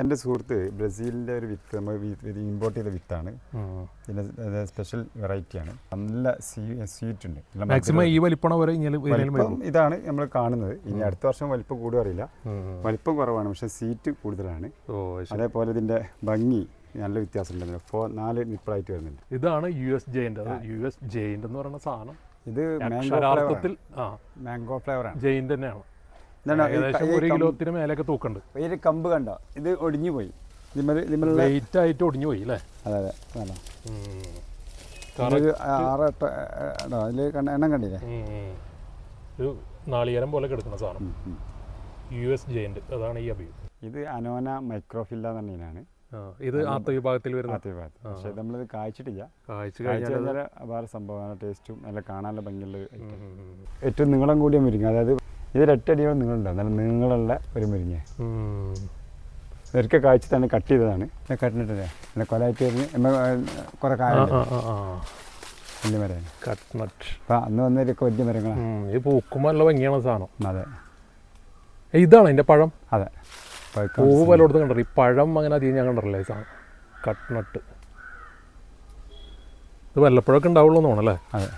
എന്റെ സുഹൃത്ത് ബ്രസീലിന്റെ ഒരു വിത്ത് നമ്മൾ ഇമ്പോർട്ട് ചെയ്ത വിത്താണ്. പിന്നെ സ്പെഷ്യൽ വെറൈറ്റിയാണ് നല്ല സ്വീറ്റ് ഉണ്ട്. മാക്സിമം ഈ വലിപ്പണ വരെ. ഇതാണ് നമ്മൾ കാണുന്നത്. ഇനി അടുത്ത വർഷം വലിപ്പം കൂടുക അറിയില്ല. വലിപ്പം കുറവാണ് പക്ഷെ സീറ്റ് കൂടുതലാണ്. അതേപോലെ ഇതിന്റെ ഭംഗി നല്ല വ്യത്യാസമുണ്ട് ഫോർ നാല് നിപ്പിളായിട്ട് വരുന്നുണ്ട്. ഇതാണ് യു എസ് ജെയിന്റെ യു എസ് ജെയിന്റെ എന്ന് പറയുന്ന സാധനം. ഇത് മാംഗോ ഫ്ലേവർ ആണ്. മാംഗോ ഫ്ലേവറാണ് ജെയിൻ തന്നെയാണ്. ഈ ഒരു കിലോത്തിന് മേലെയൊക്കെ തൂക്കുണ്ട്. ഒരു കമ്പ് കണ്ടോ? ഇത് ഒടിഞ്ഞു പോയി വെയിറ്റ് ആയിട്ട് ഒടിഞ്ഞു പോയി അല്ലേ? അതെ അതെ ഉം. ഒരു ആറ് എട്ട് അതിൽ എണ്ണം കണ്ടില്ലേ. ഒരു നാളികേരം പോലെ കിടക്കുന്ന സാധനം. യു എസ് ജയന്റ് അതാണ് ഈ അഭിയു ഇത് അനോന മൈക്രോഫില്ല എന്ന് പറഞ്ഞതിനാണ് ഇത് ആത്ത വിഭാഗത്തിൽ വരുന്ന ആദ്യ ഭാഗത്ത്. പക്ഷേ നമ്മളിത് കായ്ച്ചിട്ടില്ല. കാഴ്ച കഴിഞ്ഞാൽ വേറെ സംഭവമാണ്. ടേസ്റ്റും നല്ല കാണാനുള്ള ഭംഗിയുള്ള ഏറ്റവും നീളം കൂടിയ മുരിങ്ങ. അതായത് ഇത് ഒറ്റടിയോളം നീളുണ്ടാവും നല്ല നീളമുള്ള ഒരു മുരിങ്ങ. ഒരിക്കൽ കാഴ്ച തന്നെ കട്ട് ചെയ്തതാണ്. പിന്നെ കട്ടിട്ടില്ലേ നല്ല കൊലായിട്ട് വരുന്ന കുറേ കാലം. വലിയ മരമാണ്. കട്ട് നട്ട് അപ്പം അന്ന് വന്നവരൊക്കെ വലിയ മരങ്ങളാണ്. ഇത് പൂക്കുമ്പോൾ ഭംഗിയാണ് സാധനം. അതെ. ഇതാണ് ഇതിന്റെ പഴം? അതെ. പൂവ് പലയിടത്തും കണ്ടു ഈ പഴം അങ്ങനെ അധികം ഞാൻ കണ്ടിട്ടില്ല ഈ സാധനം. കട്ട്നട്ട് ഇത് വല്ലപ്പോഴൊക്കെ ഉണ്ടാവുള്ളൂ എന്ന് തോന്നല്ലേ അതെ.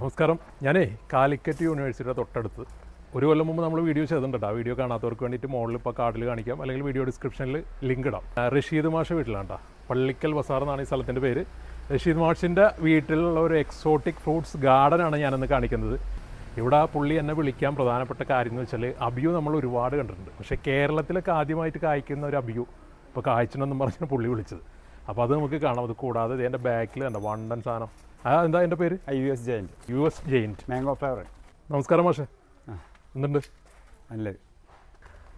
നമസ്കാരം. ഞാനേ കാലിക്കറ്റ് യൂണിവേഴ്സിറ്റിയുടെ തൊട്ടടുത്ത് ഒരു കൊല്ലം മുമ്പ് നമ്മൾ വീഡിയോ ചെയ്തിട്ടുണ്ട്. ആ വീഡിയോ കാണാത്തവർക്ക് വേണ്ടിയിട്ട് മുകളിൽ ഇപ്പോൾ കാർഡിൽ കാണിക്കാം. അല്ലെങ്കിൽ വീഡിയോ ഡിസ്ക്രിപ്ഷനിൽ ലിങ്ക് ഇടാം. റഷീദ് മാഷ് വീട്ടിലാണ് കേട്ടോ പള്ളിക്കൽ ബസാർ എന്നാണ് ഈ സ്ഥലത്തിന്റെ പേര്. റഷീദ് മാഷിന്റെ വീട്ടിലുള്ള ഒരു എക്സോട്ടിക് ഫ്രൂട്ട്സ് ഗാർഡനാണ് ഞാനിന്ന് കാണിക്കുന്നത്. ഇവിടെ ആ പുള്ളി എന്നെ വിളിക്കാൻ പ്രധാനപ്പെട്ട കാര്യം എന്ന് വെച്ചാൽ അബിയു നമ്മൾ ഒരുപാട് കണ്ടിട്ടുണ്ട്. പക്ഷേ കേരളത്തിലൊക്കെ ആദ്യമായിട്ട് കായ്ക്കുന്ന ഒരു അബിയു ഇപ്പോൾ കായ്ച്ചണമെന്നും പറഞ്ഞാണ് പുള്ളി വിളിച്ചത്. അപ്പോൾ അത് നമുക്ക് കാണാം. അത് കൂടാതെ എന്റെ ബാക്കിൽ തന്നെ വണ്ടൻ സാധനം. എന്താ എന്റെ പേര്? U S giant U S giant mango flavour നമസ്കാരം മാഷെ. എന്തുണ്ട്? നല്ലത്.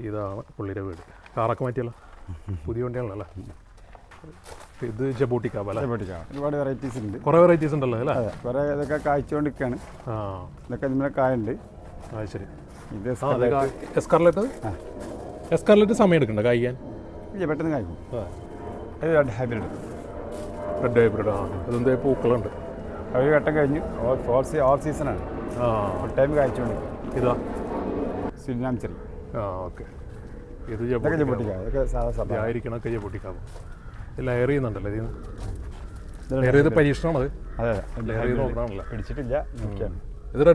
ഇതാണ് പുള്ളിയുടെ വീട്. കാറൊക്കെ മാറ്റിയല്ലോ? പുതിയ വണ്ടിയാണല്ലോ അല്ലേ? ഇത് ജബൂട്ടിക്കാബ് അല്ലേ? ഒരുപാട് വെറൈറ്റീസ് ഉണ്ട്. കുറേ വെറൈറ്റീസ് ഉണ്ടല്ലോ അല്ലേ? കുറേ ഇതൊക്കെ കായ്ച്ചുകൊണ്ടിരിക്കുകയാണ് ആ. ഇതൊക്കെ ഇതിന്റെ കായുണ്ട്. അത് ശരി. ഇത് എസ്കാർലെറ്റ്. എസ്കാർലെറ്റ് സമയം എടുക്കണ്ട കായ്ക്കാൻ? ഇല്ല, പെട്ടെന്ന് കായ്ക്കും. ഇത് രണ്ട് ഹൈബ്രിഡ് റെഡ് ഹൈബ്രിഡ് ആ. അതെന്ത് പൂക്കളുണ്ട്. ഒരു ഘട്ടം കഴിഞ്ഞു. ഓൾ സീസണാണ് ആ. ടൈം കായ്ച്ചുകൊണ്ട് ഇതാ. സുരിനാം ചെറി ആ ഓക്കെ. ഇത് ആയിരിക്കണൊക്കെ ജബൂട്ടിക്കാബ് ലെയർ ചെയ്യുന്നുണ്ടല്ലോ ഇതിന്. ലെയർ ചെയ്ത് പരീക്ഷണമാണ് അത്? അതെ ലെയർ ചെയ്ത് നോക്കണമല്ലോ പിടിച്ചിട്ടില്ല.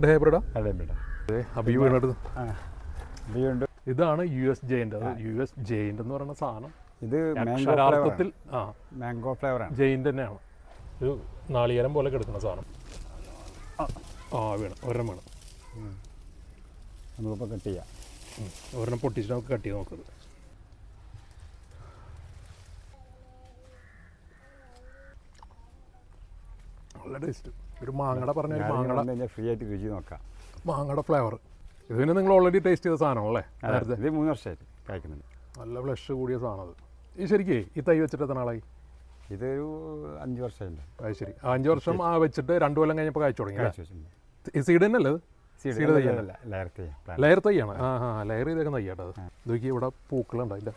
ഹൈബ്രിഡാ അതെ അബി ഇതാണ് യു എസ് ജെയിന്റ് അത് യു എസ് ജെയിന്റ് എന്ന് പറയുന്ന സാധനം. ഇത് അക്ഷരാർത്ഥത്തിൽ ആ. മാംഗോ ഫ്ലേവറാണ് ജെയിന്റ് തന്നെയാണ്. ഒരു നാളികേരം പോലെ കിടക്കുന്ന സാധനം. ആ. വേണം. ഒരെണ്ണം വീണ്. നമുക്കിപ്പോൾ കട്ട് ചെയ്യാം. ഒരെണ്ണം പൊട്ടിച്ച് നമുക്ക് കട്ട് ചെയ്ത് നോക്കുന്നത് നല്ല ടേസ്റ്റ് ഒരു മാങ്ങട പറഞ്ഞ ഒരു മാങ്ങയുടെ ഫ്രീ ആയിട്ട് രുചി നോക്കാം. മാങ്ങട ഫ്ലേവർ ഇത് പിന്നെ നിങ്ങൾ ഓൾറെഡി ടേസ്റ്റ് ചെയ്ത സാധനമാണല്ലേ അതെ. ഇത് മൂന്ന് വർഷമായിട്ട് കഴിക്കുന്നുണ്ട്. നല്ല ഫ്ലഷ് കൂടിയ സാധനം അത്. ഈ ശരിക്കേ ഈ തൈ വെച്ചിട്ട് എത്ര നാളായി? ഇതൊരു അഞ്ച് വർഷമായില്ല അത് ശരി. അഞ്ച് വർഷം ആ വെച്ചിട്ട് രണ്ടു കൊല്ലം കഴിഞ്ഞപ്പോൾ കഴിച്ചു തുടങ്ങി സീഡ് തന്നെയല്ലേ സീഡ് സീഡ് ലയർ തൈയാണ്. ആ ആ ലെയർ ചെയ്തേക്കുന്ന തയ്യാട്ടോ അത്. നോക്കി ഇവിടെ പൂക്കളുണ്ട് അതിന്റെ.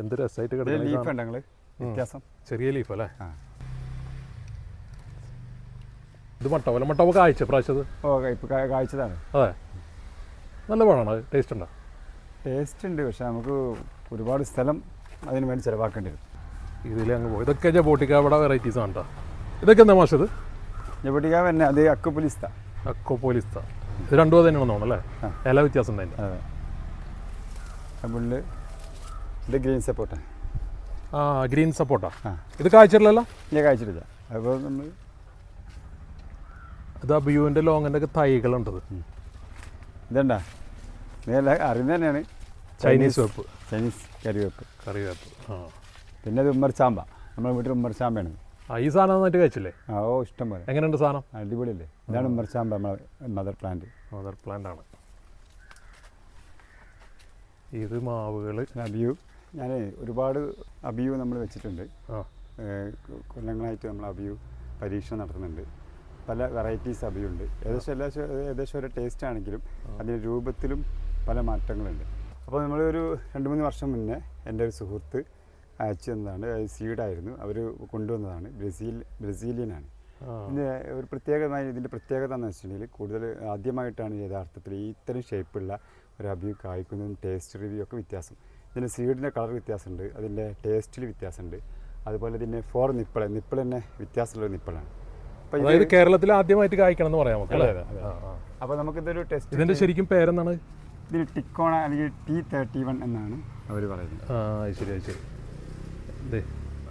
എന്ത് രസമായിട്ട് ഇത് കിടക്കുന്ന ഈ ലീഫ് സാധനം. ഉണ്ട് നിങ്ങൾ വ്യത്യാസം? ചെറിയ ലീഫ് അല്ലേ? ഇത് മട്ടവല്ല മട്ടവ കായ്ച്ച പ്രാവശ്യത് ഓ അതെ. നല്ല പഴമാണ് ടേസ്റ്റ് ഉണ്ടോ? ടേസ്റ്റ് ഉണ്ട് പക്ഷെ നമുക്ക് ഒരുപാട് സ്ഥലം അതിന് വേണ്ടി ചിലവാക്കേണ്ടി വരും. ഇതിൽ അങ്ങ് പോകും ഇതൊക്കെ ജബോട്ടിക്ക ഇവിടെ വെറൈറ്റീസ് ആണ് കേട്ടോ ഇതൊക്കെ എന്താ മാഷത് ജബോട്ടിക്കാവ് തന്നെ അത് അക്കുപുലിസ്ത അക്കോപോലിസ്ത ഇത് രണ്ടു തന്നെയാണെന്ന് തോന്നുന്നു. അല്ലേ? ഇല വ്യത്യാസം ഉണ്ട് അതെ. അപ്പുള്ളിൽ ഇത് ഗ്രീൻ സപ്പോർട്ടാണ് ആ ഗ്രീൻ സപ്പോർട്ടാ. ഇത് കായ്ച്ചിട്ടില്ലല്ലോ ഞാൻ കായ്ച്ചിട്ടില്ല അപ്പോൾ നമ്മൾ ഇത് അബിയുവിന്റെ ലോങ്ങിന്റെ ഒക്കെ തൈകളുണ്ട് ഇത്. ഇതണ്ട നീല അറിയുന്ന തന്നെയാണ്. ചൈനീസ് വെപ്പ്. ചൈനീസ് കറിവേപ്പ്. കറിവേപ്പ് ആ. പിന്നെ ഇത് ഉമ്മർച്ചാമ്പ നമ്മുടെ വീട്ടിൽ ഉമ്മർച്ചാമ്പയാണ് ഈ സാധനം നന്നായിട്ട് കഴിച്ചില്ലേ? ആ ഓ ഇഷ്ടം പോലെ. എങ്ങനെയുണ്ട് സാധനം? അടിപൊളിയല്ലേ? ഇതാണ് ഉമ്മർച്ചാമ്പ നമ്മളെ മദർ പ്ലാന്റ്. മദർ പ്ലാന്റ് ആണ്. ഇത് മാവുകൾ അബിയു ഞാൻ ഒരുപാട് അബിയു നമ്മൾ വെച്ചിട്ടുണ്ട്. കൊല്ലങ്ങളായിട്ട് നമ്മൾ അബിയു പരീക്ഷണം നടത്തുന്നുണ്ട്. പല വെറൈറ്റീസ് അബിയുണ്ട് ഏകദേശം എല്ലാ ഏകദേശം ഒരു ടേസ്റ്റ് ആണെങ്കിലും അതിന്റെ രൂപത്തിലും പല മാറ്റങ്ങളുണ്ട്. അപ്പോൾ നമ്മളൊരു രണ്ട് മൂന്ന് വർഷം മുന്നേ എന്റെ ഒരു സുഹൃത്ത് അയച്ചു തന്നതാണ്. അത് സീഡായിരുന്നു. അവർ കൊണ്ടുവന്നതാണ്. ബ്രസീൽ ബ്രസീലിയനാണ്. പിന്നെ ഇതിന്റെ ഒരു പ്രത്യേകത ഇതിന്റെ പ്രത്യേകത എന്ന് വെച്ചിട്ടുണ്ടെങ്കിൽ കൂടുതൽ ആദ്യമായിട്ടാണ് യഥാർത്ഥത്തിൽ ഇത്തരം ഷേപ്പുള്ള ഒരു അബിയു കായ്ക്കുന്നതും ടേസ്റ്റ് റിവ്യൂ ഒക്കെ വ്യത്യാസം. ഇതിന്റെ സീഡിന്റെ കളർ വ്യത്യാസമുണ്ട്. അതിന്റെ ടേസ്റ്റിൽ വ്യത്യാസമുണ്ട്. അതുപോലെ ഇതിന്റെ ഫോർ നിപ്പിൾ നിപ്പിൾ തന്നെ വ്യത്യാസമുള്ള നിപ്പിളാണ്. അതായത് കേരളത്തിൽ ആദ്യമായിട്ട് കായ്ക്കണം എന്ന് പറയാം അതെ. അപ്പോൾ നമുക്കിതൊരു ടെസ്റ്റ് ഇതിന്റെ ശരിക്കും പേരെന്താണ്? ഇതിന് ടിക്കോണ അല്ലെങ്കിൽ ടി തേർട്ടി വൺ എന്നാണ് അവർ പറയുന്നത്. ആ ശരി ശരി. ഇതേ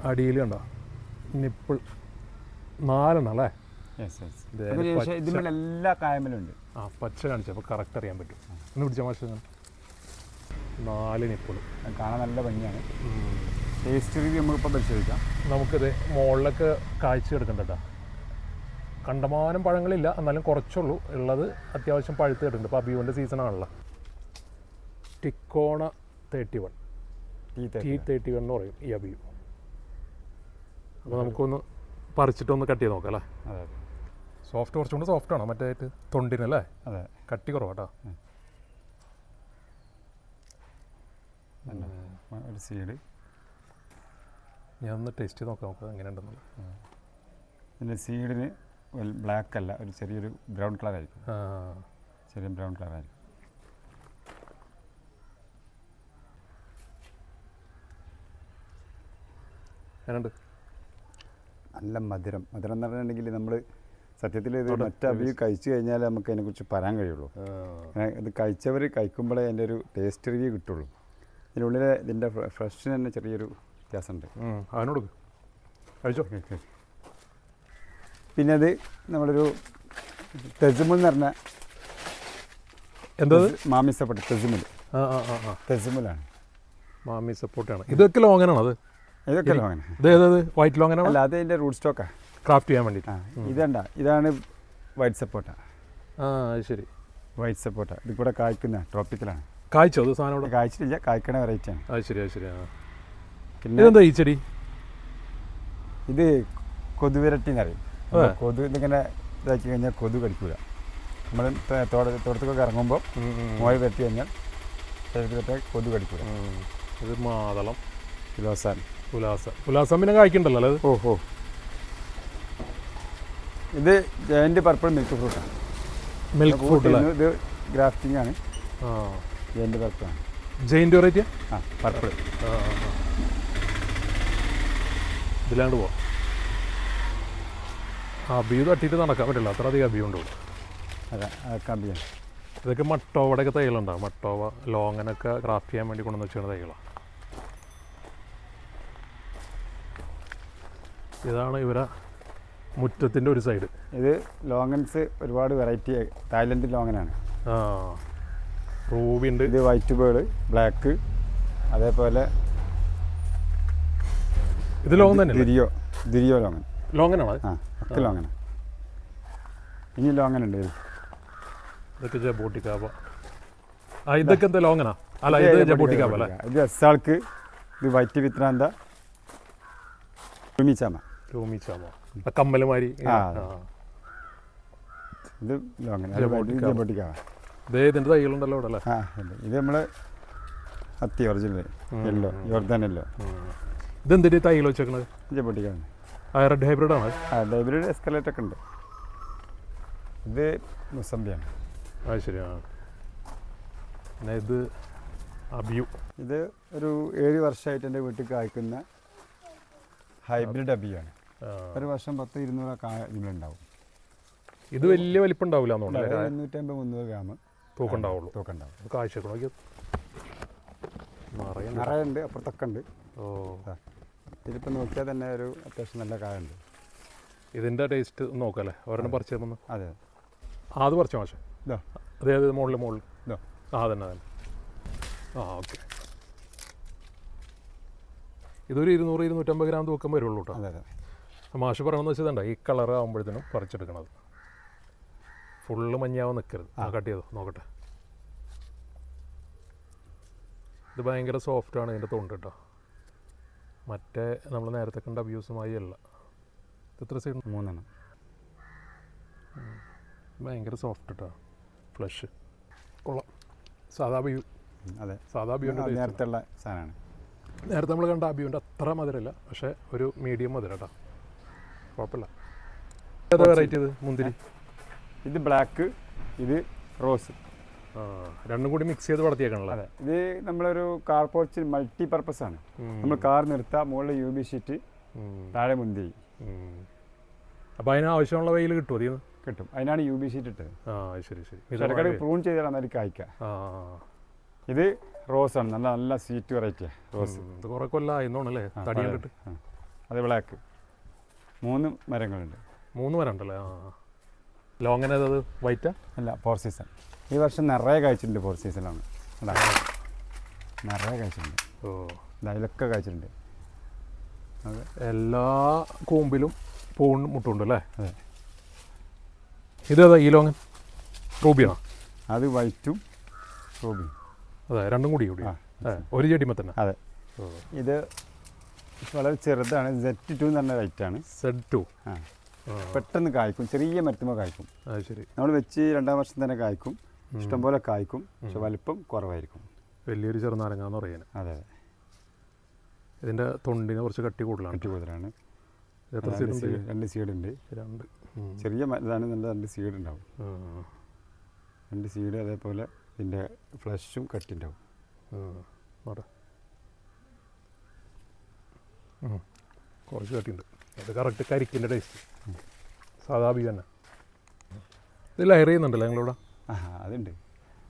അടിയിൽ കണ്ടോ? നിപ്പിൾ. നാലെണ്ണം അല്ലേ? യെസ് യെസ് ഇത് പക്ഷേ ഇതിന്മേൽ എല്ലാ ആ പച്ച കാണിച്ചപ്പോൾ കറക്റ്റ് അറിയാൻ പറ്റും. ഒന്ന് പിടിച്ച മാഷ നാല് നിപ്പിൾ അത് കാണാൻ നല്ല ഭംഗിയാണ്. ടേസ്റ്റ് റിവ്യൂ നമുക്കിപ്പോൾ പരിശോധിക്കാം. നമുക്കിത് മുകളിലൊക്കെ കാഴ്ച എടുക്കണ്ടട്ടാ കണ്ടമാനം പഴങ്ങളില്ല. എന്നാലും കുറച്ചുള്ളൂ. ഉള്ളത് അത്യാവശ്യം പഴുത്ത് കിട്ടുന്നുണ്ട് ഇപ്പോൾ അബിയുവിന്റെ സീസണാണല്ലോ Tikona thirty one T T thirty one എന്ന് പറയും ഈ അബിയു അപ്പോൾ നമുക്കൊന്ന് പറിച്ചിട്ടൊന്ന് കട്ട് ചെയ്ത് നോക്കാം അല്ലേ? സോഫ്റ്റ് കുറച്ചുകൊണ്ട് സോഫ്റ്റ് ആണോ മറ്റേ തൊണ്ടിനല്ലേ അതെ. കട്ടി കുറവാട്ടോ. ഒരു സീഡ് ഞാൻ ഒന്ന് ടേസ്റ്റ് ചെയ്ത് നോക്കാം നമുക്ക് എങ്ങനെയുണ്ടെന്നുള്ളത്. ഇതിന്റെ സീഡിന് ബ്ലാക്ക് അല്ല ഒരു ചെറിയൊരു ബ്രൗൺ കളർ ആയിരിക്കും. ആ. ചെറിയ ബ്രൗൺ കളർ എങ്ങനെയുണ്ട് നല്ല മധുരം. മധുരം എന്ന് പറഞ്ഞിട്ടുണ്ടെങ്കിൽ നമ്മൾ സത്യത്തിൽ ഇത് മറ്റേ അവിയൽ കഴിച്ചു കഴിഞ്ഞാൽ നമുക്ക് അതിനെക്കുറിച്ച് പറയാൻ കഴിയുള്ളൂ. ഇത് കഴിച്ചവർ കഴിക്കുമ്പോഴേ അതിന്റെ ഒരു ടേസ്റ്റ് റിവ്യൂ കിട്ടുള്ളൂ. ഇതിനുള്ളിൽ ഇതിന്റെ ഫ്രഷിന് തന്നെ ചെറിയൊരു വ്യത്യാസമുണ്ട്. അതിനോട് കഴിച്ചോ? പിന്നെ അത് നമ്മളൊരു തെസുമുൽ എന്ന് പറഞ്ഞ എന്തത്? മാമിസപ്പെട്ട് തെസുമുൽ ആ ആ ആ ആ. തെസുമുലാണ് മാമി സപ്പോർട്ടാണ് ഇതൊക്കെ ലോങ്ങനാണ് അത്? ഇതൊക്കെ ലോങ്ങാണ്. ഇത് വൈറ്റ് ലോങ്ങന അല്ല അത് അതിന്റെ റൂട്ട് സ്റ്റോക്കാണ് ക്രാഫ്റ്റ് ചെയ്യാൻ വേണ്ടിയിട്ട് ഇതണ്ട ഇതാണ് വൈറ്റ് സപ്പോട്ട ആ. ശരി. വൈറ്റ് സപ്പോട്ട ഇത് കൂടെ കായ്ക്കുന്ന ട്രോപ്പിക്കലാണ് കായ്ച്ചോ അത് സാധനം ഇവിടെ കായ്ച്ചിട്ടില്ല കായ്ക്കണ വെറൈറ്റിയാണ് അത് ശരി അത് ശരി ആ. പിന്നെ ഇതെന്താ ഈ ചെടി? ഇത് കൊതുവിരട്ടി എന്നറിയും കൊതു ഇതിങ്ങനെ ഇതാക്കി കഴിഞ്ഞാൽ കൊതു കടിക്കൂല. നമ്മൾ തോട്ട തോട്ടത്തൊക്കെ ഇറങ്ങുമ്പോൾ മോയ വെട്ടി കഴിഞ്ഞാൽ ശരീരത്തിലൊക്കെ കൊതു കടിക്കൂല. ഇത് മാതളം. കിലോസാൻ ഉലാസ ഉലാസം പിന്നെ കായ്ക്കുണ്ടല്ലോ അത് ഓ ഓ. ഇത് ജയന്റ് പർപ്പിൾ മിൽക്ക് ഫ്രൂട്ടാണ് മിൽക്ക് ഫ്രൂട്ട് ഇത് ഗ്രാഫ്റ്റിംഗ് ആണ്. ആ. ജയന്റ് പർപ്പിളാണ് ജയന്റ് വെറൈറ്റി ആ പർപ്പിൾ ആ പോ ആ. ഇതിലാണ്ട് പോവാം. അബിയു തട്ടിയിട്ട് നടക്കാൻ പറ്റില്ല. അത്ര അധികം അബിയു ഉണ്ട് അതെ അതൊക്കെ അഭിയാണ് ഇതൊക്കെ മട്ടോവയുടെയൊക്കെ തൈകളുണ്ടാവും മട്ടോവ ലോങ്ങനൊക്കെ ക്രാഫ്റ്റ് ചെയ്യാൻ വേണ്ടി കൊണ്ടുവന്ന് വെച്ചാണ് തൈകളാണ് ഇതാണ് ഇവരെ മുറ്റത്തിന്റെ ഒരു സൈഡ്. ഇത് ലോങ്ങൻസ് ഒരുപാട് വെറൈറ്റി തായ്ലൻഡ് ലോങ്ങനാണ്. ആ റൂബി ഉണ്ട് ഇത് വൈറ്റ് ബേർഡ് ബ്ലാക്ക് അതേപോലെ ഇത് ലോങ് തന്നെ ദിരിയോ ദിരിയോ ലോങ്ങൻ. ലോങ്ങനാണ്? ആ ഒക്കെ ലോങ്ങന. ഇനി ലോങ്ങൻ ഉണ്ട് ഇതൊക്കെ ജബോട്ടിക്കാബ ആ ഇതൊക്കെ എന്താ ലോങ്ങനാ? അല്ല ഇത് ജബോട്ടിക്കാബ അല്ലേ? ഇത് എസ്സാൾക്ക് ഇത് വൈറ്റ് വിത്രാന്ത തുമിച്ചാമ രൂമിച്ചാമോ കമ്മലുമാരി. ഇത് ഇതേ ഇതിന്റെ തൈകളുണ്ടല്ലോ ഇവിടെ അല്ലേ? ഇത് നമ്മൾ അത്തി ഒറിജിനൽ യെല്ലോ യോർദാൻ യെല്ലോ ഇതെന്തിന്റെ തൈകൾ വെച്ചേക്കണത്? ജബോട്ടിക്കാവ ആ റെഡ് ഹൈബ്രിഡ് ആണ്? ഹൈബ്രിഡ് എസ്കലേറ്റ് ഒക്കെ ഉണ്ട്. ഇത് മുസംബിയാണ്. അത് ശരിയാണ് പിന്നെ ഇത് അബിയു. ഇത് ഒരു ഏഴ് വർഷമായിട്ട് എന്റെ വീട്ടിൽ കായ്ക്കുന്ന ഹൈബ്രിഡ് അബിയാണ്. ഒരു വർഷം പത്ത് ഇരുന്നൂറ് കായ ഇതിലുണ്ടാവും. ഇത് വലിയ വലിപ്പം ഉണ്ടാവില്ല എണ്ണൂറ്റമ്പത് മുന്നൂറ് ഗ്രാം. തൂക്കുണ്ടാവുള്ളൂ. തൂക്കുണ്ടാവും. കാഴ്ച നിറയുണ്ട്. അപ്പുറത്തൊക്കെ ഉണ്ട്. ഓ. ഇതിപ്പോൾ നോക്കിയാൽ തന്നെ ഒരു അത്യാവശ്യം നല്ല കായ ഉണ്ട് ഇതിന്റെ ടേസ്റ്റ് നോക്കല്ലേ ഒരെണ്ണം പറിച്ചു തന്നു അതെ. ആ അത് പറിച്ച മാഷെ? ഇതോ അതെ അതെ മുകളിൽ മുകളിൽ ഇതോ ആ തന്നെ തന്നെ ആ ഓക്കെ. ഇതൊരു ഇരുന്നൂറ് ഇരുന്നൂറ്റമ്പത് ഗ്രാം തൂക്കം വരുള്ളൂ കേട്ടോ. അതെ അതെ. മാഷ് പറയണമെന്ന് വെച്ചതുണ്ട ഈ കളർ ആകുമ്പോഴത്തേനും പറിച്ചെടുക്കണത്. ഫുള്ള് മഞ്ഞാവാൻ നിൽക്കരുത് ആ. കട്ട് ചെയ്തോ? നോക്കട്ടെ. ഇത് ഭയങ്കര സോഫ്റ്റ് ആണ് ഇതിന്റെ തൊണ്ട് കേട്ടോ മറ്റേ നമ്മൾ നേരത്തെ കണ്ട അബ്യൂസുമായി അല്ല. എത്ര സൈഡ് മൂന്നെണ്ണം. ഭയങ്കര സോഫ്റ്റ് കേട്ടോ ഫ്ലഷ് കൊള്ളാം. സാധാ ബിയു അതെ. സാധാ ബിയുന്റെ ആ, നേരത്തെ ഉള്ള സാധനമാണ്. നേരത്തെ നമ്മൾ കണ്ട അബിയുന്റെ അത്ര മധുരമില്ല. പക്ഷേ ഒരു മീഡിയം മധുരം കേട്ടോ കുഴപ്പമില്ല. ഏതാ വെറൈറ്റി ഇത്? മുന്തിരി? ഇത് ബ്ലാക്ക് ഇത് റോസ് രണ്ടും കൂടി മിക്സ് ചെയ്ത് വളർത്തിയേക്കണല്ലോ? അതെ. ഇത് നമ്മളൊരു കാർ പോർച്ച് മൾട്ടി പർപ്പസ് ആണ്. നമ്മൾ കാർ നിർത്താം മുകളിൽ യു ബി ഷീറ്റ് താഴെ മുന്തിരി. അപ്പൊ അപ്പോൾ അതിന് ആവശ്യമുള്ള വെയിൽ കിട്ടും അതിൽ കിട്ടും. അതിനാണ് യു ബി ഷീറ്റ് ഇട്ടത്. ആ ശരി ശരി. ഇടയ്ക്കിടയ്ക്ക് പ്രൂൺ ചെയ്താൽ നന്നായിട്ട് കായ്ക്കുക ആ ഇത് റോസ് ആണ്. നല്ല നല്ല സ്വീറ്റ് വെറൈറ്റിയാണ് റോസ്. ഇത് കുറേ തടി കണ്ടിട്ട് അത് ബ്ലാക്ക് മൂന്ന് മരങ്ങളുണ്ട്. മൂന്ന് മരം ഉണ്ടല്ലേ ആ. ലോങ് അത് വൈറ്റാ അല്ല ഫോർ സീസൺ ഈ വർഷം നിറയെ കഴിച്ചിട്ടുണ്ട് ഫോർ സീസണിലാണ് കണ്ടാ? നിറയെ കഴിച്ചിട്ടുണ്ട്. ഓ. അതിലൊക്കെ കഴിച്ചിട്ടുണ്ട്. അതെ എല്ലാ കൂമ്പിലും പൂവും മുട്ടുണ്ട് അല്ലേ? അതെ. ഇത് അതാ ഈ ലോങ്ങൻ റൂബിയാണോ അത് വൈറ്റും റൂബിയും അതെ രണ്ടും കൂടി കൂടി. ഒരു ചെടിമ തന്നെ അതെ ഇത് വളരെ ചെറുതാണ്. സെറ്റ് ടു എന്ന് പറഞ്ഞ റൈറ്റാണ് സെഡ് ടു ആ. പെട്ടെന്ന് കായ്ക്കും. ചെറിയ മരത്തുമ്പോൾ കായ്ക്കും. അത് ശരി. നമ്മൾ വെച്ച് രണ്ടാം വർഷം തന്നെ കായ്ക്കും. ഇഷ്ടംപോലെ കായ്ക്കും. പക്ഷെ വലിപ്പം കുറവായിരിക്കും. വലിയൊരു ചെറുനാരങ്ങാന്ന് പറയുന്നത് അതെ അതെ. ഇതിന്റെ തൊണ്ടിനെ കുറച്ച് കട്ടി കൂടുതലാണ്. കട്ടി കൂടുതലാണ്. എത്ര രണ്ട് സീഡ് രണ്ട് സീഡ് ഉണ്ട്. രണ്ട്. ചെറിയ ഇതാണ് നല്ല രണ്ട് സീഡ് ഉണ്ടാവും. രണ്ട് സീഡ് അതേപോലെ ഇതിന്റെ ഫ്ലഷും കട്ടി ഉണ്ടാവും. കുറച്ച് കട്ടിയുണ്ട് അത് കറക്റ്റ് കരിക്കിന്റെ ടേസ്റ്റ് സാധാ ബീഫ് തന്നെ. ഇത് ലയർ ചെയ്യുന്നുണ്ടല്ലോ ഞങ്ങളിവിടെ അതുണ്ട്.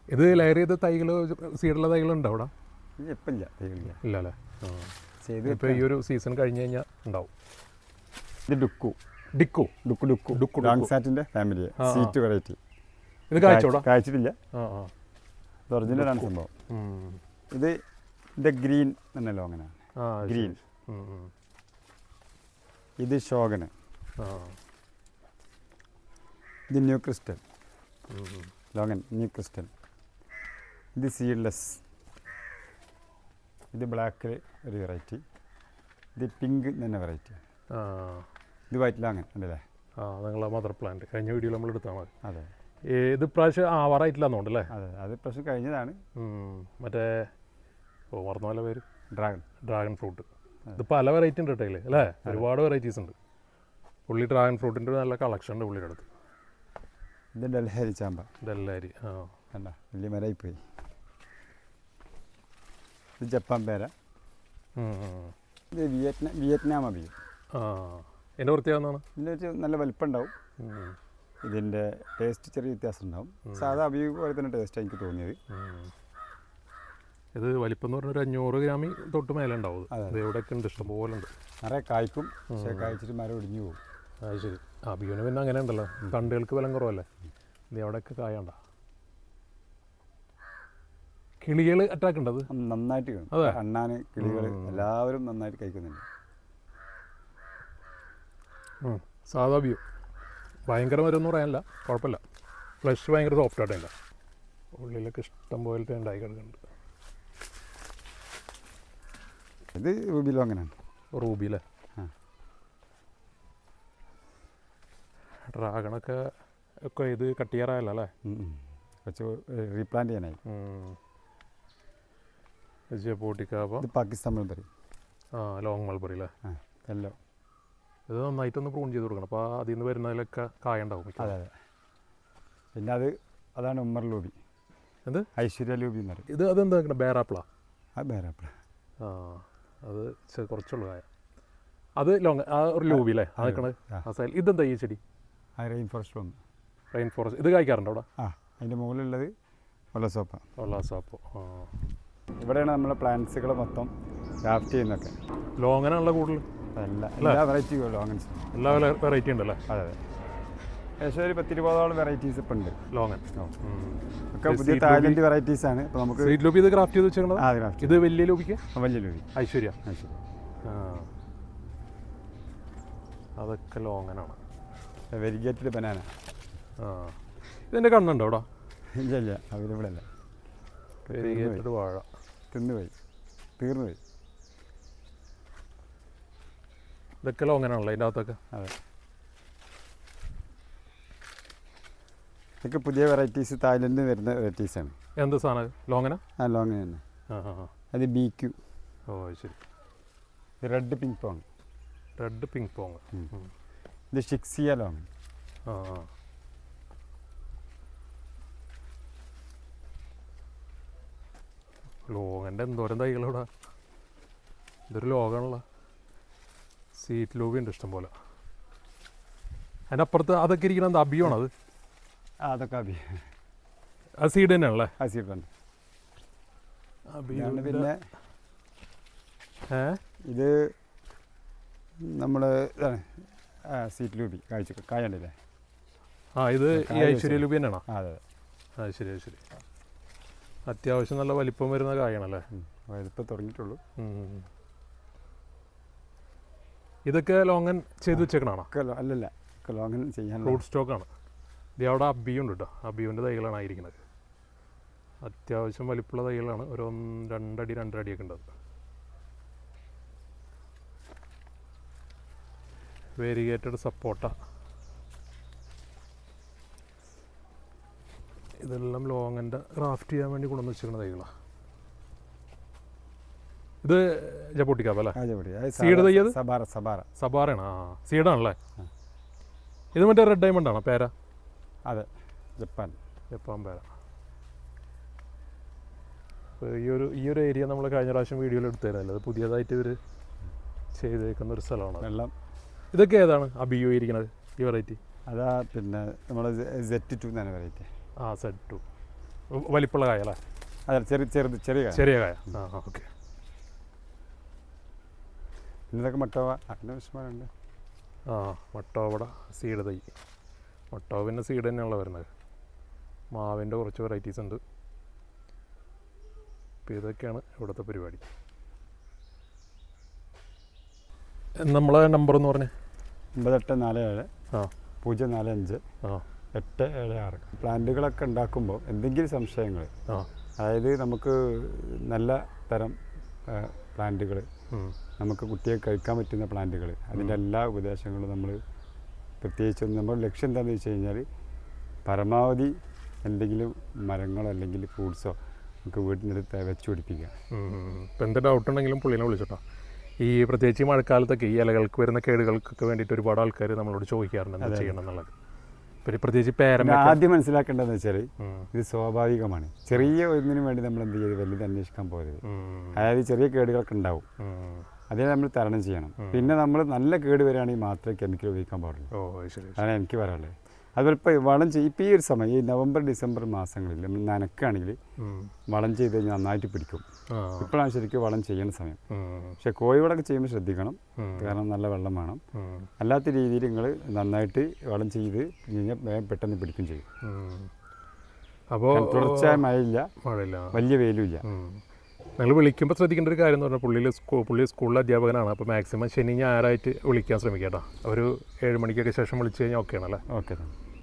ഇത് ലയർ ചെയ്ത് തൈകൾ സീഡുള്ള തൈകളുണ്ടോ അവിടെ? ഇപ്പം ഇല്ല തൈകളില്ല. ഇല്ല അല്ലേ ഇപ്പോൾ ഈ ഒരു സീസൺ കഴിഞ്ഞ് കഴിഞ്ഞാൽ ഉണ്ടാവും. ഇത് ഡുക്കു. ഡിക്കു? ഡുക്കു ഡുക്കു. ഡുക്കു, ഡാൻസാറ്റിന്റെ ഫാമിലി. സീറ്റ് വെറൈറ്റി ഇത് കാഴ്ചോടാ കാഴ്ചിട്ടില്ല ഇത് ഒറിജിനലാണ് സംഭവം. ഉം. ഇത് ഇതിന്റെ ഗ്രീൻ എന്നല്ലോ അങ്ങനെ ഗ്രീൻ. ഇത് ശോകന്. ഇത് new crystal. Longan new crystal. ഇത് സീഡ്ലെസ്. ഇത് ബ്ലാക്ക് ഒരു വെറൈറ്റി. ഇത് പിങ്ക് തന്നെ വെറൈറ്റി. ഇത് വൈറ്റ് ലാങ്ങൻ അല്ലേ ആ നിങ്ങളെ മദർ പ്ലാന്റ്. കഴിഞ്ഞ വീഡിയോയിൽ നമ്മൾ എടുത്താൽ മതി. അതെ. ഏത് പ്രാവശ്യം ആവാറായിട്ടില്ല എന്നുണ്ടല്ലേ അതെ അത് പ്രാവശ്യം കഴിഞ്ഞതാണ്. മറ്റേ ഓ മറന്ന പോലെ പേര്. ഡ്രാഗൺ. Dragon fruit. ഇത് പല വെറൈറ്റി ഉണ്ട് കേട്ടോ അല്ലേ? ഒരുപാട് വെറൈറ്റീസ് ഉണ്ട്. പുള്ളി ഡ്രാഗൺ ഫ്രൂട്ടിന്റെ ഒരു നല്ല കളക്ഷൻ ഉണ്ട് പുള്ളിയുടെ അടുത്ത്. ഇത് ഡൽഹരി ചാമ്പ. ഡൽഹാരി ആ. അല്ല വലിയ മരമായി പോയി ഇത് ജപ്പാൻ പേര. ഇത് വിയറ്റ്നാം വിയറ്റ്നാം അബിയു ആ. എന്റെ വൃത്തിയാവുന്നതാണ്? ഇതിന്റെ ഒരു നല്ല വലിപ്പം ഉണ്ടാവും ഇതിന്റെ ടേസ്റ്റ് ചെറിയ വ്യത്യാസം ഉണ്ടാവും സാധാ അബിയു പോലെ തന്നെ ടേസ്റ്റ് എനിക്ക് തോന്നിയത്. ഇത് വലിപ്പം എന്ന് പറഞ്ഞാൽ ഒരു അഞ്ഞൂറ് ഗ്രാമിൽ തൊട്ട് മേലെ ഉണ്ടാവും ഇത്. എവിടെയൊക്കെ ഉണ്ട് ഇഷ്ടംപോലെ ഉണ്ട് നിറയെ കായ്ക്കും പക്ഷേ കായ്ച്ചിട്ട് മരം ഒടിഞ്ഞു പോകും. അത് ശരി. ആ ബിയോന് പിന്നെ അങ്ങനെ ഉണ്ടല്ലോ തണ്ടുകൾക്ക് ബലം കുറവല്ലേ? ഇത് എവിടെയൊക്കെ കായണ്ട? കിളികൾ അറ്റാക്ക് ഉണ്ടത് നന്നായിട്ട് അതെ. അണ്ണാന് കിളികൾ എല്ലാവരും നന്നായിട്ട് കഴിക്കുന്നുണ്ട്. സാധാ ബിയോ. ഭയങ്കര മരം എന്ന് പറയാനില്ല. കുഴപ്പമില്ല. ഫ്ലഷ് ഭയങ്കര സോഫ്റ്റ് ആയിട്ടില്ല ഉള്ളിലൊക്കെ ഇഷ്ടം പോലത്തെ ഉണ്ടായി കിടക്കുന്നുണ്ട്. ഇത് റൂബിയിലും അങ്ങനെയാണ്. റൂബി അല്ലേ. ഡ്രാഗണൊക്കെ ഒക്കെ ഇത് കട്ട് ചെയ്യാറായല്ലോ അല്ലേ. കുറച്ച് റീപ്ലാന്റ് ചെയ്യാനായി. ഇത് പാകിസ്ഥാൻ മൾബറി ആ ലോങ് മൾബറി അല്ലേ ആ എല്ലോ. ഇത് നന്നായിട്ടൊന്ന് പ്രൂൺ ചെയ്ത് കൊടുക്കണം. അപ്പോൾ അതിൽ നിന്ന് വരുന്നതിലൊക്കെ കായ ഉണ്ടാവും അതെ അതെ. പിന്നെ അത് അതാണ് ഉമ്മർ ലൂബി. എന്ത്? ഐശ്വര്യ ലൂബി എന്ന് പറയും. ഇത് അതെന്താ ബേറാപ്പിള? ആ ബേറാപ്പിള. ആ. അത് കുറച്ചുള്ള കായ. അത് ലോങ് ആ ഒരു ലൂബി അല്ലേ ആ നിൽക്കണത് ആ. സൈഡിൽ ഇതെന്താ ഈ ചെടി? ആ റെയിൻ ഫോറസ്റ്റ് വന്നു. റെയിൻ ഫോറസ്റ്റ് ഇത് കായ്ക്കാറുണ്ടോ അവിടെ? ആ അതിന്റെ മുകളിലുള്ളത് വെള്ളസോപ്പ ഉള്ള സാപ്പോ ആ. ഇവിടെയാണ് നമ്മളെ പ്ലാന്റ്സുകൾ മൊത്തം ക്രാഫ്റ്റ് ചെയ്യുന്നൊക്കെ ലോങ്ങനാണല്ലോ കൂടുതൽ എല്ലാ എല്ലാ വെറൈറ്റിയും ലോങ്ങൻസ് എല്ലാ വെറൈറ്റി ഉണ്ടല്ലേ? അതെ അതെ. ഏകദേശം ഒരു പത്തിരുപതോളം വെറൈറ്റീസ് ഇപ്പം ഉണ്ട് ലോങ്ങൻ ഒക്കെ പുതിയ തായ്ലൻഡ് വെറൈറ്റീസ് ആണ്. ഇപ്പോൾ നമുക്ക് സ്വീറ്റ് ലൂബി ഇത് ക്രാഫ്റ്റ് ചെയ്ത് ക്രാഫ്റ്റ് ഇത് വലിയ ലൂബിക്ക് വലിയ ലൂബി ഐശ്വര്യ. ആ അതൊക്കെ ലോങ്ങനാണ്. വെരിഗേറ്റഡ് ബനാന ആ. ഇതിന്റെ കണ്ണുണ്ടോ അവിടെ? ഇല്ല ഇല്ല. അവൈലബിൾ അല്ല വെരിഗേറ്റഡ് വാഴ. തിന്നുപോയി. തീർന്നുപോയി. ഇതൊക്കെ ലോങ്ങനാണല്ലോ അതിന്റെ അകത്തൊക്കെ? അതെ. ഇതൊക്കെ പുതിയ വെറൈറ്റീസ് തായ്ലൻഡിൽ നിന്ന് വരുന്ന വെറൈറ്റീസ് ആണ്. എന്ത് സാധനം? ലോങ്ങന? ആ ലോങ്ങന തന്നെ. അത് ബി ക്യു ഓ ശരി. Red pink pong red pink pong ഉം. ഇത് ഷിക്സിയ ലോങ് ആ ലോകന്റെ എന്തോരം തൈകളിവിടെ? ഇതൊരു ലോകമാണല്ലോ സീറ്റ് ലോബി ഉണ്ട് ഇഷ്ടം പോലെ അതിന്റെ അപ്പുറത്ത് അതൊക്കെ ഇരിക്കണം എന്താ? അബിയാണോ അത്? അതൊക്കെ അബി. അത് സീഡ് തന്നെയാണല്ലേ ആ സീഡുണ്ട് അബി ഇതാണ് പിന്നെ ഏ? ഇത് നമ്മൾ ഇതാണ്. ആ സീറ്റ് ലൂബി കാഴ്ച കായണ്ടില്ലേ? ആ ഇത് ഈ ഐശ്വര്യ ലൂബി തന്നെയാണോ അതെ അതെ. ആ ശരി ശരി. അത്യാവശ്യം നല്ല വലിപ്പം വരുന്ന കായാണല്ലേ? വലിപ്പം തുടങ്ങിയിട്ടുള്ളൂ. ഇതൊക്കെ ലോങ്ങൻ ചെയ്ത് വെച്ചേക്കണാണോ? അല്ലല്ല ലോങ്ങൻ ചെയ്യാൻ ഫ്രൂട്ട് സ്റ്റോക്കാണ്. ഇത് അവിടെ അബിയുണ്ട് കേട്ടോ. അബിയുവിന്റെ തൈകളാണ് ആയിരിക്കുന്നത്. അത്യാവശ്യം വലിപ്പമുള്ള തൈകളാണ്. ഒരു രണ്ടടി രണ്ടര അടിയൊക്കെ ഉണ്ട് വേരിഗേറ്റഡ് സപ്പോട്ട. ഇതെല്ലാം ലോങ്ങന്റെ ക്രാഫ്റ്റ് ചെയ്യാൻ വേണ്ടി കൊണ്ടുവന്ന് വെച്ചിരിക്കുന്ന തൈകളാണ് ഇത് ജപ്പൊട്ടിക്കാപ്പ അല്ലേ? സീഡ് തയ്യത്? സബാറ സബാറ. സബാറയാണ്. ആ സീഡാണല്ലേ. ഇത് മറ്റേ റെഡ് ഡയമണ്ട് ആണോ? പേര? അതെ. ജപ്പാൻ ജപ്പാൻ പേര അപ്പോൾ ഈ ഒരു ഈ ഒരു ഏരിയ നമ്മൾ കഴിഞ്ഞ പ്രാവശ്യം വീഡിയോയിൽ എടുത്തായിരുന്നല്ലോ അത് പുതിയതായിട്ട് ഇവർ ചെയ്തേക്കുന്ന ഒരു സ്ഥലമാണ് വെള്ളം. ഇതൊക്കെ ഏതാണ് അഭിയോഗിക്കുന്നത് ഈ വെറൈറ്റി അതാ പിന്നെ നമ്മൾ സെറ്റ് ടു എന്നാണ് വെറൈറ്റി ആ സെറ്റ് ടു വലിപ്പുള്ള കായ അല്ലേ? അതെ ചെറിയ ചെറുത് ചെറിയ കായ. ചെറിയ കായ. ആ ഓക്കെ. ഇതൊക്കെ മട്ടോവ അങ്ങനെ വിഷമമുണ്ട് ആ മട്ടോവട സീഡ് തൈ. പിന്നെ സീഡ് തന്നെയാണല്ലോ വരുന്നത്. മാവിന്റെ കുറച്ച് വെറൈറ്റീസ് ഉണ്ട്. അപ്പോൾ ഇതൊക്കെയാണ് ഇവിടുത്തെ പരിപാടി. നമ്മളെ നമ്പർ എന്ന് പറഞ്ഞേ. ഒമ്പതെട്ട് നാല് ഏഴ് ആ. പൂജ്യം നാല് അഞ്ച്. ആ. എട്ട് ഏഴ് ആറ്. പ്ലാന്റുകളൊക്കെ ഉണ്ടാക്കുമ്പോൾ എന്തെങ്കിലും സംശയങ്ങൾ ആ. അതായത് നമുക്ക് നല്ല തരം പ്ലാന്റുകൾ നമുക്ക് കുട്ടിയെ കഴിക്കാൻ പറ്റുന്ന പ്ലാന്റുകൾ അതിന്റെ എല്ലാ ഉപദേശങ്ങളും നമ്മൾ പ്രത്യേകിച്ച് നമ്മുടെ ലക്ഷ്യം എന്താണെന്ന് വെച്ച് കഴിഞ്ഞാൽ പരമാവധി എന്തെങ്കിലും മരങ്ങളോ അല്ലെങ്കിൽ ഫ്രൂട്ട്സോ നമുക്ക് വീട്ടിനടുത്ത് വെച്ച് പിടിപ്പിക്കുക. ഇപ്പം എന്ത് ഡൗട്ട് ഉണ്ടെങ്കിലും പുള്ളിനെ വിളിച്ചോട്ടോ. ഈ പ്രത്യേകിച്ച് ഈ മഴക്കാലത്തൊക്കെ ഈ ഇലകൾക്ക് വരുന്ന കേടുകൾക്കൊക്കെ വേണ്ടിയിട്ട് ഒരുപാട് ആൾക്കാർ നമ്മളോട് ചോദിക്കാറുണ്ട് എന്താ. ചെയ്യണം എന്നുള്ളത് പിന്നെ പ്രത്യേകിച്ച് പേരം ആദ്യം മനസ്സിലാക്കേണ്ടതെന്ന് വെച്ചാൽ ഇത് സ്വാഭാവികമാണ്. ചെറിയ ഒന്നിനു വേണ്ടി നമ്മൾ എന്ത് ചെയ്ത് വലുത് അന്വേഷിക്കാൻ പോകരുത്. അതായത് ചെറിയ കേടുകളൊക്കെ ഉണ്ടാവും. അതിനെ നമ്മൾ തരണം ചെയ്യണം. പിന്നെ നമ്മൾ നല്ല കേട് വരികയാണെങ്കിൽ മാത്രമേ കെമിക്കൽ ഉപയോഗിക്കാൻ പാടുള്ളൂ. ഓ ശരി. അതാണ് എനിക്ക് പറയാനുള്ളത്. അതുപോലെ ഇപ്പോൾ വളം ചെയ്യും ഇപ്പോൾ ഈ ഒരു സമയം ഈ നവംബർ ഡിസംബർ മാസങ്ങളിൽ നമ്മൾ നനക്കുകയാണെങ്കിൽ വളം ചെയ്ത് കഴിഞ്ഞാൽ നന്നായിട്ട് പിടിക്കും. ഇപ്പോഴാണ് ശരിക്കും വളം ചെയ്യുന്ന സമയം. പക്ഷെ കോഴിവളമൊക്കെ ചെയ്യുമ്പോൾ ശ്രദ്ധിക്കണം. കാരണം നല്ല വെള്ളം വേണം. അല്ലാത്ത രീതിയിൽ നിങ്ങൾ നന്നായിട്ട് വളം ചെയ്ത് കഴിഞ്ഞാൽ പെട്ടെന്ന് പിടിക്കും ചെയ്യും. അപ്പോൾ തുടർച്ചയായ മഴയില്ല. വലിയ വെയിലും വെയിലുമില്ല നിങ്ങൾ വിളിക്കുമ്പോൾ ശ്രദ്ധിക്കേണ്ട ഒരു കാര്യം എന്ന് പറഞ്ഞാൽ പുള്ളിയിൽ സ്കൂ പുള്ളി സ്കൂളിലെ അധ്യാപകനാണ്. അപ്പോൾ മാക്സിമം ശനി ഞായറായിട്ട് വിളിക്കാൻ ശ്രമിക്കാം കേട്ടോ. ഒരു ഏഴ് മണിക്കൊക്കെ ശേഷം വിളിച്ചു കഴിഞ്ഞാൽ ഓക്കെ ആണല്ലേ? ഓക്കെ